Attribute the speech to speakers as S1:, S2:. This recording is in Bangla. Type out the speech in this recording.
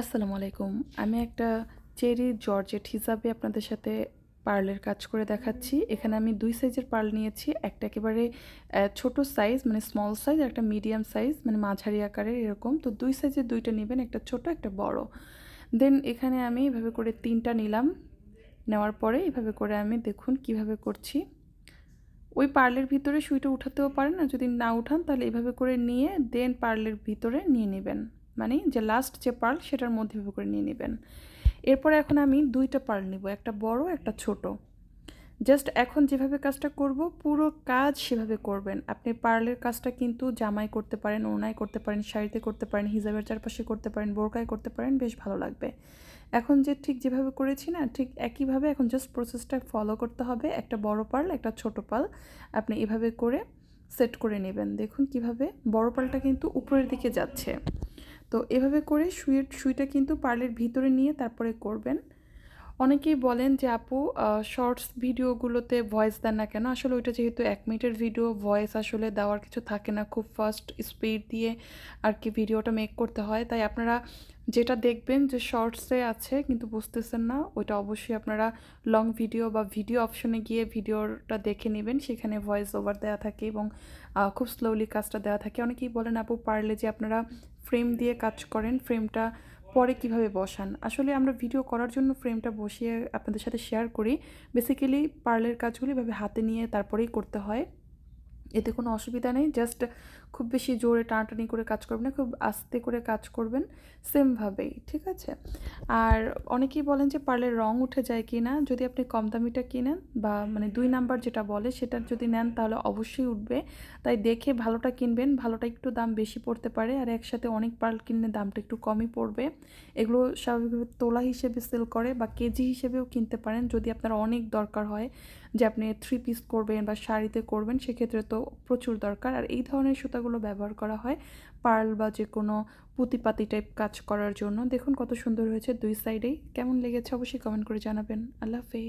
S1: আসসালামু আলাইকুম। আমি একটা চেরি জর্জেট হিসাবে আপনাদের সাথে পার্লের কাজ করে দেখাচ্ছি। এখানে আমি দুই সাইজের পার্ল নিয়েছি। একটা একেবারে ছোট সাইজ মানে স্মল সাইজ একটা মিডিয়াম সাইজ মানে মাঝারি আকারের এরকম। তো দুই সাইজের দুইটা নেবেন, একটা ছোট, একটা বড়। দেন এখানে আমি এভাবে করে তিনটা নিলাম। নেওয়ার পরে এভাবে করে আমি দেখুন কীভাবে করছি। ওই পার্লের ভিতরে সুইটা উঠাতেও পারেন, আর যদি না উঠান তাহলে এভাবে করে নিয়ে দেন পার্লের ভিতরে নিয়ে নেবেন। মানে যে লাস্ট যে পার্ল সেটার মধ্যে করে নিয়ে নেবেন। এরপরে এখন আমি দুইটা পার্ল নিব, একটা বড়, একটা ছোট। জাস্ট এখন যেভাবে কাজটা করব, পুরো কাজ সেভাবে করবেন। আপনি পার্লের কাজটা কিন্তু জামাই করতে পারেন ওনায় করতে পারেন, শাড়িতে করতে পারেন, হিজাবের চারপাশে করতে পারেন, বোরকায় করতে পারেন, বেশ ভালো লাগবে। এখন যে ঠিক যেভাবে করেছি না, ঠিক একইভাবে এখন জাস্ট প্রসেসটা ফলো করতে হবে। একটা বড় পার্ল একটা ছোট পার্ল আপনি এভাবে করে সেট করে নেবেন। দেখুন কীভাবে বড় পালটা কিন্তু উপরের দিকে যাচ্ছে। তো এভাবে করে সুইয়ের সুইটা কিন্তু পার্লের ভিতরে নিয়ে তারপরে করবেন। অনেকেই বলেন যে, আপু শর্টস ভিডিওগুলোতে ভয়েস দেন না কেন? আসলে ওইটা যেহেতু এক মিনিটের ভিডিও ভয়েস আসলে দেওয়ার কিছু থাকে না। খুব ফাস্ট স্পিড দিয়ে আর কি ভিডিওটা মেক করতে হয়। তাই আপনারা যেটা দেখবেন যে শর্টসে আছে, কিন্তু বুঝতেছেন না, ওইটা অবশ্যই আপনারা লং ভিডিও বা ভিডিও অপশনে গিয়ে ভিডিওটা দেখে নেবেন। সেখানে ভয়েস ওভার দেওয়া থাকে এবং খুব স্লোলি কাজটা দেওয়া থাকে। অনেকেই বলেন, আপু, পারলে যে আপনারা ফ্রেম দিয়ে কাজ করেন ফ্রেমটা পরে কীভাবে বসান? আসলে আমরা ভিডিও করার জন্য ফ্রেমটা বসিয়ে আপনাদের সাথে শেয়ার করি। বেসিক্যালি পার্লের কাজগুলি এভাবে হাতে নিয়ে তারপরেই করতে হয়। এতে কোনো অসুবিধা নেই জাস্ট খুব বেশি জোরে টানাটানি করে কাজ করবেন না, খুব আস্তে করে কাজ করবেন সেমভাবেই ঠিক আছে? আর অনেকেই বলেন যে পার্লের রং উঠে যায় কি না যদি আপনি কম দামিটা কিনেন বা মানে দুই নাম্বার যেটা বলে সেটা যদি নেন তাহলে অবশ্যই উঠবে। তাই দেখে ভালোটা কিনবেন, ভালোটা একটু দাম বেশি পড়তে পারে আর একসাথে অনেক পার্ল কিনলে দামটা একটু কমই পড়বে। এগুলো স্বাভাবিকভাবে তোলা হিসেবে সেল করে বা কেজি হিসেবেও কিনতে পারেন, যদি আপনার অনেক দরকার হয় যে আপনি থ্রি পিস করবেন বা শাড়িতে করবেন, সেক্ষেত্রে তো প্রচুর দরকার। আর এই ধরনের সুতাগুলো ব্যবহার করা হয় পার্ল বা যে কোনো পুঁতিপাতি টাইপ কাজ করার জন্য। দেখুন কত সুন্দর হয়েছে দুই সাইডেই কেমন লেগেছে অবশ্যই কমেন্ট করে জানাবেন। আল্লাহ হাফেজ।